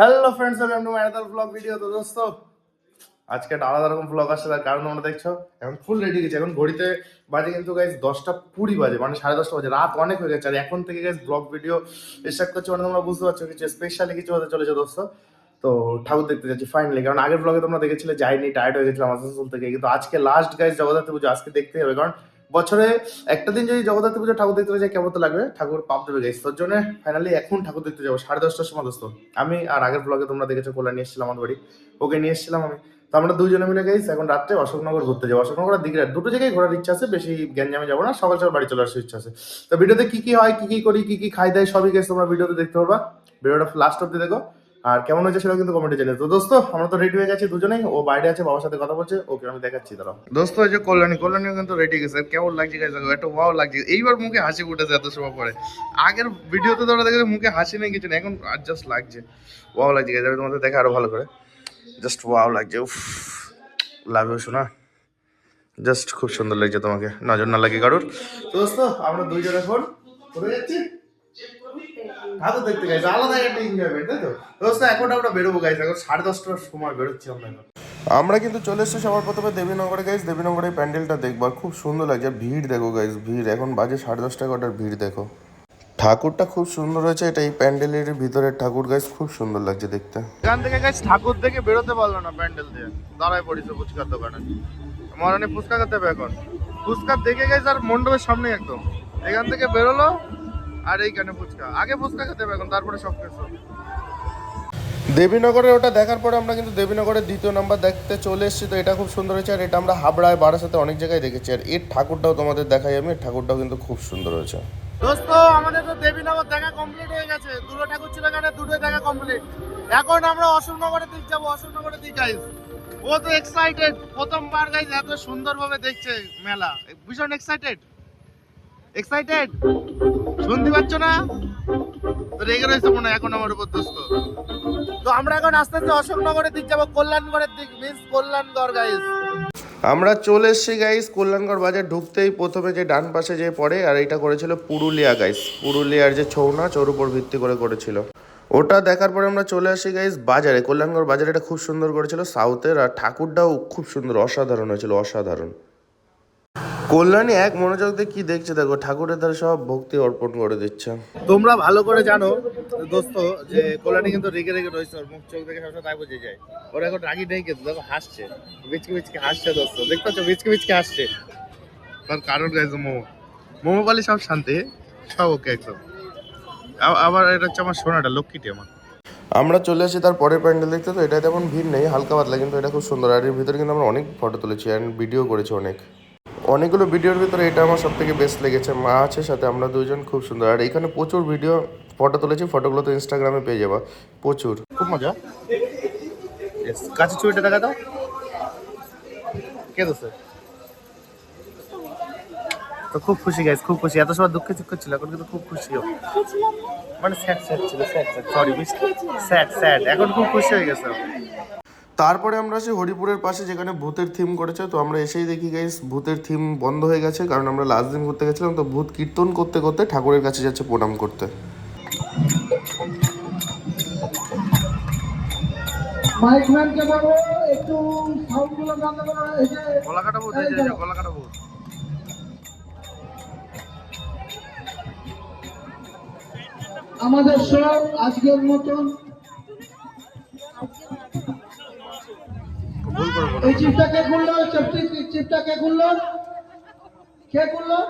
Hello friends welcome to my blog video তো দোস্ত, আজকে একটা আলাদা রকম ব্লগ আসছে, তার কারণ তোমরা দেখছ, এখন ফুল রেডি গেছে। এখন ঘড়িতে বাজে কিন্তু গাইজ দশটা কুড়ি বাজে মানে সাড়ে দশটা বাজে, রাত অনেক হয়ে গেছে। আর এখন থেকে গাইজ ব্লগ ভিডিও স্টার্ট করছে মানে তোমরা বুঝতে পারছ কিছু স্পেশালি কিছু হতে চলেছে দোস্ত। তো ঠাকুর দেখতে যাচ্ছি ফাইনালি কারণ আগের ব্লগে তোমরা দেখেছিলে, যাইনি টায়ার্ড হয়ে গেছিলাম আসানসোল থেকে। কিন্তু আজকে লাস্ট গাইজ জগদ্ধাত্রী পুজো, আজকে দেখতে হবে, কারণ বছরে একটা দিন যদি জগদ্ধাত্রী পুজো ঠাকুর দেখতে যাই কেমন তো লাগবে? ঠাকুর পাপ দেবে গাইজ তোর জন্য ফাইনালি এখন ঠাকুর দেখতে যাব। সাড়ে দশটার সময় দোস্ত। আমি আর আগের ব্লগে তোমরা দেখেছ কোলা নিয়ে এসেছিলাম আমার বাড়ি। ওকে নিয়ে এসেছিলাম আমি। তো আমরা দুজনে মিলে গেছি এখন রাত্রে অশোকনগর ঘুরতে যাব। অশোকনগর দিঘিরা দুটো জায়গায় ঘোরার ইচ্ছা আছে, বেশি গ্যাঞ্জামে যাব না। সকাল সকাল বাড়ি চলে আসার ইচ্ছা আছে। তো ভিডিওতে কি কি হয়, কি কি করি, কি কি খাই দেয়, সবই গেছে তোমরা ভিডিওতে দেখতে পারবা। ভিডিওটা লাস্ট অব্দি দেখো। আর কেমন হয়েছে সেটাও কিন্তু কমেন্টে জানিয়ে তো দোস্ত, আমরা তো রেডি হয়ে গেছি দুজনেই। ও বাইরে আছে, বাবার সাথে কথা বলছে। ওকে আমি দেখাচ্ছি, দাঁড়াও। দোস্ত ওই যে কল্যাণী, কল্যাণীও কিন্তু রেডি গেছে। কেমন লাগছে গাইজ একটা ওয়াও লাগছে। এইবার মুখে হাসি উঠেছে এত সময় পরে। আগের ভিডিওতে তোমরা দেখেছ, মুখে হাসি নেই, কিছু নেই। এখন জাস্ট লাগছে। ওয়াও লাগছে গাইজ আমি তোমাদের দেখে আরও ভালো করে। জাস্ট ওয়াও লাগছে, উফ। লাভ শোনা জাস্ট খুব সুন্দর লাগছে তোমাকে। নজর না লাগে কারোর। দোস্ত, আমরা দুইজন এখন কোথায় যাচ্ছি। ঠাকুর দেখতে গেছে আলাদা একটা এনজয়মেন্ট তাই তো? দোস্ত এখন আমরা বেরোবো গাইজ এখন সাড়ে দশটার সময় বেরোচ্ছি আমরা এখন। আমরা কিন্তু চলে এসেছি সবার প্রথমে দেবীনগরে গাইজ দেবীনগরের প্যান্ডেলটা দেখব আর খুব সুন্দর লাগছে আর ভিড় দেখো গাইজ ভিড় এখন বাজে সাড়ে দশটা এগারোটার ভিড় দেখো। ঠাকুরটা খুব সুন্দর হয়েছে এটা এই প্যান্ডেলের ভিতরের ঠাকুর গাছ খুব সুন্দর লাগছে দেখতে। এখান থেকে গাছ ঠাকুর দেখে বেরোতে পারল না প্যান্ডেল দিয়ে। দাঁড়ায় পড়েছে ফুচকার দোকানে। মহারানী ফুচকা খেতে হবে এখন। ফুচকা দেখে গেছে আর মণ্ডপের সামনে একদম। এখান থেকে বেরোলো আর এইখানে ফুচকা। আগে ফুচকা খেতে হবে এখন তারপরে সব কিছু। দেবীনগরে ওটা দেখার পরে আমরা কিন্তু দেবীনগরের দ্বিতীয় নাম্বার দেখতে চলে এসেছি। তো এটা খুব সুন্দর হয়েছে আর এটা আমরা হাবড়ায় বারাসাতে অনেক জায়গায় দেখেছি। আর এর ঠাকুরটাও তোমাদের দেখাই আমি এর ঠাকুরটাও কিন্তু খুব সুন্দর হয়েছে। দোস্ত আমাদের তো দেবীনগর দেখা কমপ্লিট হয়ে গেছে। দুটো ঠাকুর ছিল এখানে দুটো দেখা কমপ্লিট এখন আমরা অশোকনগরের দিক যাব অশোকনগরের দিক গাইজ ও তো এক্সাইটেড প্রথমবার গাইজ এত সুন্দরভাবে দেখছে মেলা। ভীষণ এক্সাইটেড এক্সাইটেড শুনতে পাচ্ছ না? রেগে রয়েছে মনে হয়, এখন আমার উপর দোস্ত তো আমরা এখন আস্তে আস্তে অশোকনগরের দিক যাব, কল্যাণগড়ের দিক মিন্স কল্যাণগড় গাইজ আমরা চলে এসেছি গাইস কল্যাণগড় বাজার ঢুকতেই প্রথমে যে ডান পাশে যে পড়ে, আর এটা করেছিল পুরুলিয়া গাইস পুরুলিয়ার যে ছৌ নাচ ওর উপর ভিত্তি করে করেছিল। ওটা দেখার পরে আমরা চলে আসি গাইস বাজারে। কল্যাণগড় বাজারে এটা খুব সুন্দর করেছিল সাউথের আর ঠাকুরটাও খুব সুন্দর, অসাধারণ হয়েছিল, অসাধারণ। কল্যাণী এক মনোযোগ দিয়ে কি দেখছে? দেখো ঠাকুরের দ্বারা সব ভক্তি অর্পণ করে দিচ্ছে। তোমরা ভালো করে জানো দোস্ত যে কল্যাণী কিন্তু রেগে রেগে রয়েছে ওর মুখ চোখ দেখে সবসময় তাই বুঝে যায়। ওর এখন রাগি নেই কিন্তু দেখো হাসছে। বিচকে বিচকে হাসছে দোস্ত। দেখতে পাচ্ছ বিচকে বিচকে হাসছে। তার কারণ গাইছে মোমো? মোমো পালি সব শান্তি সব ওকে একদম। আবার এটা হচ্ছে আমার সোনাটা লক্ষ্মীটি আমার। আমরা চলে আসি তার পরের প্যান্ডেল দেখতে তো এটা তেমন ভিড় নেই হালকা পাতলা কিন্তু এটা খুব সুন্দর। আর এর ভিতরে কিন্তু আমরা অনেক ফটো তুলেছি অ্যান্ড ভিডিও করেছি অনেক। অনেকগুলো ভিডিওর ভিতরে এটা আমার সব থেকে বেস্ট লেগেছে। মা আছে সাথে আমরা দুজন খুব সুন্দর। আর এখানে প্রচুর ভিডিও ফটো তুলেছি ফটোগুলো তো ইনস্টাগ্রামে পেয়ে যাবা। প্রচুর। খুব মজা। কাছে ছবিটা দেখা দাও। কে দোস্ত তো খুব খুশি গাইস খুব খুশি। এত সময় দুঃখে চুক্ষ ছিল এখন কিন্তু খুব খুশি ও। মানে স্যাড স্যাড ছিল sad sad sorry sad sad এখন খুব খুশি হয়ে গেছে। তারপরে আমরা আসি হরিপুরের পাশে যেখানে ভূতের থিম করেছে তো আমরা এসেই দেখি গাইস ভূতের থিম বন্ধ হয়ে গেছে কারণ আমরা লাস্ট দিন ঘুরতে গেছিলাম তো ভূত কীর্তন করতে করতে ঠাকুরের কাছে যাচ্ছে প্রণাম করতে। মাইক ম্যানকে বলব একটু সাউন্ড বন্ধ করো এই যে গলা ভূত এই যে, গলা ভূত। আমাদের সব আজকের মতন এই চিপটা কে খুললো? চিপটি চিপটা কে খুললো? কে খুললো?